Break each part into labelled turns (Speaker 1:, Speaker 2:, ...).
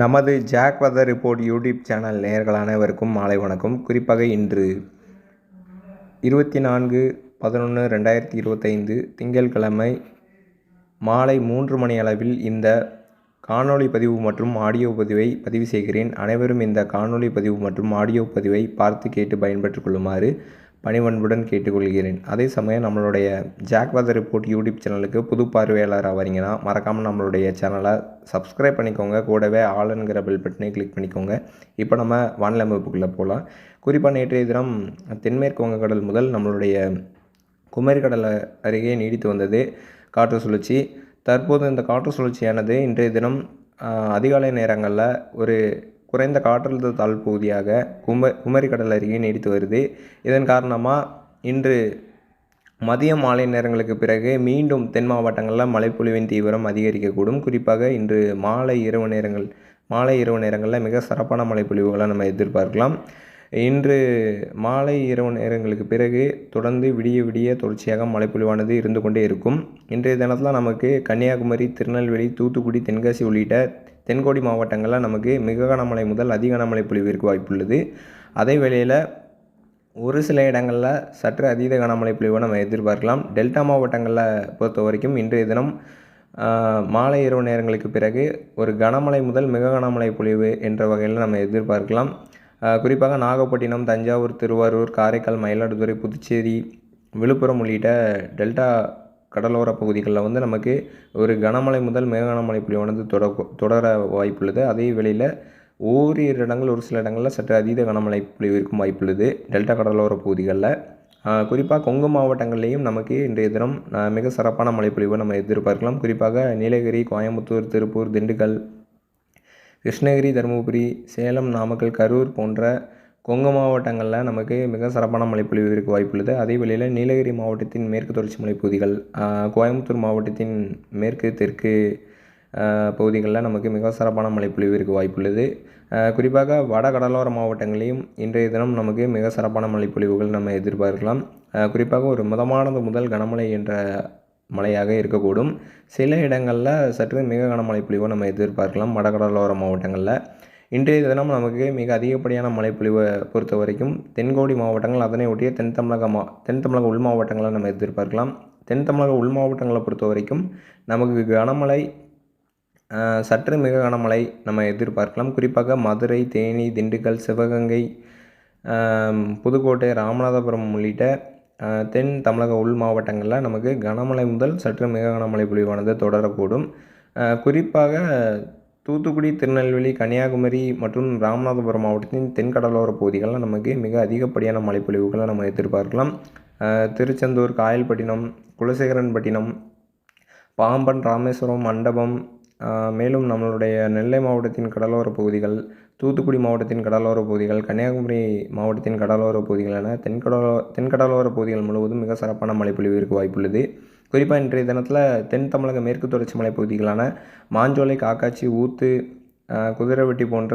Speaker 1: நமது Jack weather report YouTube channel நேயர்கள் அனைவருக்கும் மாலை வணக்கம். குறிப்பாக இன்று இருபத்தி நான்கு பதினொன்று ரெண்டாயிரத்தி இருபத்தைந்து திங்கட்கிழமை மாலை மூன்று மணி அளவில் இந்த காணொளி பதிவு மற்றும் ஆடியோ பதிவை பதிவு செய்கிறேன். அனைவரும் இந்த காணொளி பதிவு மற்றும் ஆடியோ பதிவை பார்த்து கேட்டு பயன்பெற்றுக் கொள்ளுமாறு பணிவன்புடன் கேட்டுக்கொள்கிறேன். அதே சமயம் நம்மளுடைய ஜாக் ரிப்போர்ட் யூடியூப் சேனலுக்கு புது பார்வையாளராக வரீங்கன்னா மறக்காமல் நம்மளுடைய சேனலை சப்ஸ்கிரைப் பண்ணிக்கோங்க. கூடவே ஆளுங்கிற பெல் பட்டனை கிளிக் பண்ணிக்கோங்க. இப்போ நம்ம வானிலை அமைப்புக்குள்ளே போகலாம் குறிப்பாக நேற்றைய தினம் தென்மேற்கு வங்கக்கடல் முதல் நம்மளுடைய குமரிக்கடல் அருகே நீடித்து வந்தது. காற்று சுழற்சி. தற்போது இந்த காற்று சுழற்சியானது இன்றைய தினம் அதிகாலை நேரங்களில் ஒரு குறைந்த காற்றழுத்த தாழ்வு பகுதியாக கும குமரிக்கடல் அருகே நீடித்து வருது. இதன் காரணமாக இன்று மதிய மாலை நேரங்களுக்கு பிறகு மீண்டும் தென் மாவட்டங்களில் மழைப்பொழிவின் தீவிரம் அதிகரிக்கக்கூடும். குறிப்பாக இன்று மாலை இரவு நேரங்கள் மாலை இரவு நேரங்களில் மிக சிறப்பான மழைப்பொழிவுகளை நம்ம எதிர்பார்க்கலாம். இன்று மாலை இரவு நேரங்களுக்கு பிறகு தொடர்ந்து விடிய விடிய தொடர்ச்சியாக மழைப்பொழிவானது இருந்து கொண்டே இருக்கும். இன்றைய தினத்தில் நமக்கு கன்னியாகுமரி திருநெல்வேலி தூத்துக்குடி தென்காசி உள்ளிட்ட தென்கோடி மாவட்டங்களில் நமக்கு மிக கனமழை முதல் அதிக கனமழை பொழிவிற்கு வாய்ப்புள்ளது. அதே வேளையில் ஒரு சில இடங்களில் சற்று அதீத கனமழை பொழிவை நம்ம எதிர்பார்க்கலாம். டெல்டா மாவட்டங்களில் பொறுத்த வரைக்கும் இன்றைய தினம் மாலை இரவு நேரங்களுக்கு பிறகு ஒரு கனமழை முதல் மிக கனமழை பொழிவு என்ற வகையில் நம்ம எதிர்பார்க்கலாம். குறிப்பாக நாகப்பட்டினம் தஞ்சாவூர் திருவாரூர் காரைக்கால் மயிலாடுதுறை புதுச்சேரி விழுப்புரம் உள்ளிட்ட டெல்டா கடலோர பகுதிகளில் வந்து நமக்கு ஒரு கனமழை முதல் மிக கனமழை பொழிவானது தொட தொடர வாய்ப்புள்ளது. அதே வேளையில் ஓரிரு இடங்கள் ஒரு சில இடங்களில் சற்று அதீத கனமழை பொழிவிற்கும் வாய்ப்புள்ளது. டெல்டா கடலோர பகுதிகளில். குறிப்பாக கொங்கு மாவட்டங்கள்லேயும் நமக்கு இன்றைய தினம் மிக சிறப்பான மழைப்பொழிவை நம்ம எதிர்பார்க்கலாம். குறிப்பாக நீலகிரி கோயம்புத்தூர் திருப்பூர் திண்டுக்கல் கிருஷ்ணகிரி தருமபுரி சேலம் நாமக்கல் கரூர் போன்ற கொங்கு மாவட்டங்களில் நமக்கு மிக சிறப்பான மழைப்பொழிவு இருக்க வாய்ப்புள்ளது. அதே வேளையில் நீலகிரி மாவட்டத்தின் மேற்கு தொடர்ச்சி மலைப்பகுதிகள் கோயம்புத்தூர் மாவட்டத்தின் மேற்கு தெற்கு பகுதிகளில் நமக்கு மிக சிறப்பான மழைப்பொழிவு இருக்க வாய்ப்புள்ளது. குறிப்பாக வட கடலோர மாவட்டங்களையும் இன்றைய தினம் நமக்கு மிக சிறப்பான மழைப்பொழிவுகள் நம்ம எதிர்பார்க்கலாம். குறிப்பாக ஒரு மிதமானது முதல் கனமழை என்ற மழையாக இருக்கக்கூடும். சில இடங்களில் சற்று மிக கனமழை பொழிவை நம்ம எதிர்பார்க்கலாம். வடகடலோர மாவட்டங்களில் இன்றைய தினம் நமக்கு மிக அதிகப்படியான மழைப்பொழிவை பொறுத்த வரைக்கும் தென்கோடி மாவட்டங்கள் அதனை ஒட்டிய தென் தமிழக மா தென் தமிழக உள் மாவட்டங்களை நம்ம எதிர்பார்க்கலாம். தென் தமிழக உள் மாவட்டங்களை பொறுத்த வரைக்கும் நமக்கு கனமழை சற்று மிக கனமழை நம்ம எதிர்பார்க்கலாம். குறிப்பாக மதுரை தேனி திண்டுக்கல் சிவகங்கை புதுக்கோட்டை ராமநாதபுரம் உள்ளிட்ட தென் தமிழக உள் மாவட்டங்களில் நமக்கு கனமழை முதல் சற்று மிக கனமழை பொழிவானது தொடரக்கூடும். குறிப்பாக தூத்துக்குடி திருநெல்வேலி கன்னியாகுமரி மற்றும் ராமநாதபுரம் மாவட்டத்தின் தென்கடலோர பகுதிகளில் நமக்கு மிக அதிகப்படியான மழைப்பொழிவுகளை நம்ம எதிர்பார்க்கலாம். திருச்செந்தூர் காயல்பட்டினம் குலசேகரன்பட்டினம் பாம்பன் ராமேஸ்வரம் மண்டபம் மேலும் நம்மளுடைய நெல்லை மாவட்டத்தின் கடலோர பகுதிகள் தூத்துக்குடி மாவட்டத்தின் கடலோர பகுதிகள் கன்னியாகுமரி மாவட்டத்தின் கடலோர பகுதிகள் என தென்கடலோ தென்கடலோர பகுதிகள் முழுவதும் மிக சிறப்பான மழைப்பொழிவு இருக்க வாய்ப்புள்ளது. குறிப்பாக இன்றைய தினத்தில் தென் தமிழக மேற்கு தொடர்ச்சி மலை பகுதிகளான மாஞ்சோலை காக்காட்சி ஊத்து குதிரைவெட்டி போன்ற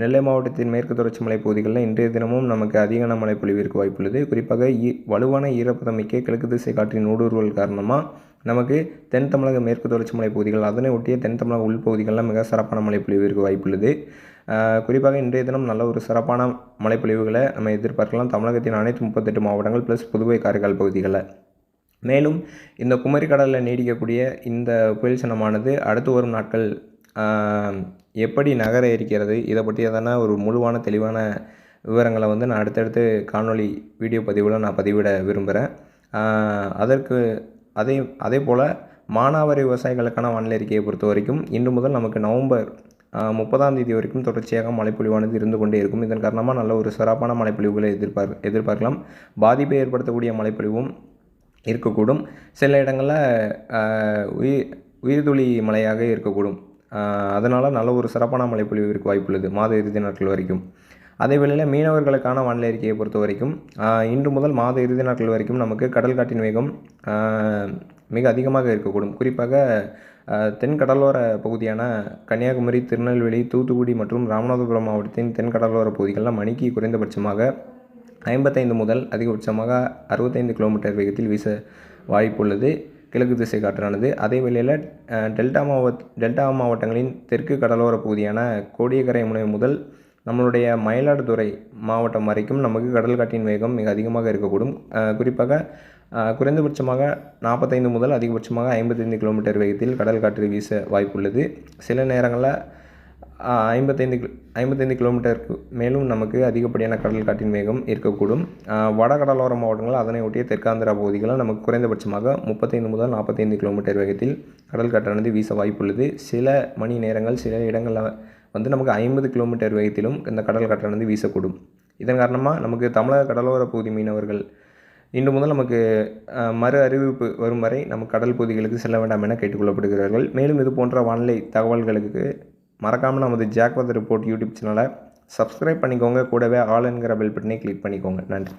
Speaker 1: நெல்லை மாவட்டத்தின் மேற்கு தொடர்ச்சி மலைப்பகுதிகளில் இன்றைய தினமும் நமக்கு அதிகான மழை பொழிவிற்கு வாய்ப்புள்ளது. குறிப்பாக ஈ வலுவான ஈரப்பதமிக்க கிழக்கு திசை காற்றின் ஊடுருவல் காரணமாக நமக்கு தென் தமிழக மேற்கு தொடர்ச்சி மலை பகுதிகள் அதனை ஒட்டிய தென் தமிழக உள்பகுதிகளில் மிக சிறப்பான மழை பொழிவிற்கு வாய்ப்புள்ளது. குறிப்பாக இன்றைய தினம் நல்ல ஒரு சிறப்பான மழைப்பொழிவுகளை நம்ம எதிர்பார்க்கலாம். தமிழகத்தின் அனைத்து முப்பத்தெட்டு மாவட்டங்கள் ப்ளஸ் புதுவை காரைக்கால் பகுதிகளில். மேலும் இந்த குமரி கடலில் நீடிக்கக்கூடிய இந்த புயல் சின்னமானது அடுத்து வரும் நாட்கள் எப்படி நகர இருக்கிறது இதை பற்றியதான ஒரு முழுவான தெளிவான விவரங்களை வந்து நான் அடுத்தடுத்து காணொளி வீடியோ பதிவில் நான் பதிவிட விரும்புகிறேன் அதற்கு அதே அதே போல் மானாவாரி விவசாயிகளுக்கான வானிலை அறிக்கையை பொறுத்த வரைக்கும் இன்று முதல் நமக்கு நவம்பர் முப்பதாம் தேதி வரைக்கும் தொடர்ச்சியாக மழைப்பொழிவானது இருந்து கொண்டே இருக்கும். இதன் காரணமாக நல்ல ஒரு சிறப்பான மழைப்பொழிவுகளை எதிர்பார் எதிர்பார்க்கலாம். பாதிப்பை ஏற்படுத்தக்கூடிய மழைப்பொழிவும் இருக்கக்கூடும். சில இடங்களில் உயிர் உயிர்துளி மழையாக இருக்கக்கூடும். அதனால் நல்ல ஒரு சிறப்பான மழைப்பொழிவு இருக்க வாய்ப்புள்ளது மாத இறுதி நாட்கள் வரைக்கும். அதே வேளையில் மீனவர்களுக்கான வானிலை அறிக்கையை பொறுத்த வரைக்கும் இன்று முதல் மாத இறுதி நாட்கள் வரைக்கும் நமக்கு கடல் காட்டின் வேகம் மிக அதிகமாக இருக்கக்கூடும். குறிப்பாக தென் கடலோர பகுதியான கன்னியாகுமரி திருநெல்வேலி தூத்துக்குடி மற்றும் ராமநாதபுரம் மாவட்டத்தின் தென் கடலோர பகுதிகளில் மணிக்கு குறைந்தபட்சமாக ஐம்பத்தைந்து முதல் அதிகபட்சமாக அறுபத்தைந்து கிலோமீட்டர் வேகத்தில் வீச வாய்ப்புள்ளது. கிழக்கு திசை காற்றானது. அதே வேளையில் டெல்டா மாவட்ட டெல்டா மாவட்டங்களின் தெற்கு கடலோர பகுதியான கோடியக்கரை முனை முதல் நம்மளுடைய மயிலாடுதுறை மாவட்டம் வரைக்கும் நமக்கு கடல் காற்றின் வேகம் மிக அதிகமாக இருக்கக்கூடும். குறிப்பாக குறைந்தபட்சமாக நாற்பத்தைந்து முதல் அதிகபட்சமாக ஐம்பத்தைந்து கிலோமீட்டர் வேகத்தில் கடல் காற்று வீச வாய்ப்புள்ளது. சில நேரங்களில் ஐம்பத்தைந்து கிலோ ஐம்பத்தைந்து கிலோமீட்டருக்கு மேலும் நமக்கு அதிகப்படியான கடல் காற்றின் வேகம் இருக்கக்கூடும். வடகடலோர வட கடலோர மாவட்டங்கள் அதனை ஒட்டிய தெற்காந்திரா பகுதிகளில் நமக்கு குறைந்தபட்சமாக முப்பத்தைந்து முதல் நாற்பத்தைந்து கிலோமீட்டர் வேகத்தில் கடல் காற்றானது வீச வாய்ப்புள்ளது. சில மணி நேரங்கள் சில இடங்களில் வந்து நமக்கு ஐம்பது கிலோமீட்டர் வேகத்திலும் இந்த கடல் காற்றானது வீசக்கூடும். இதன் காரணமாக நமக்கு தமிழக கடலோர பகுதி மீனவர்கள் இன்று முதல் நமக்கு மறு அறிவிப்பு வரும் வரை நம்ம கடல் பகுதிகளுக்கு செல்ல வேண்டாம் என கேட்டுக்கொள்ளப்படுகிறார்கள் மேலும் இது போன்ற வானிலை தகவல்களுக்கு மறக்காமல் நமது ஜாக்வத் ரிப்போர்ட் யூடியூப் சேனலை சப்ஸ்கிரைப் பண்ணிக்கோங்க. கூடவே ஆல் என்கிற பெல் பட்டனை கிளிக் பண்ணிக்கோங்க. நன்றி.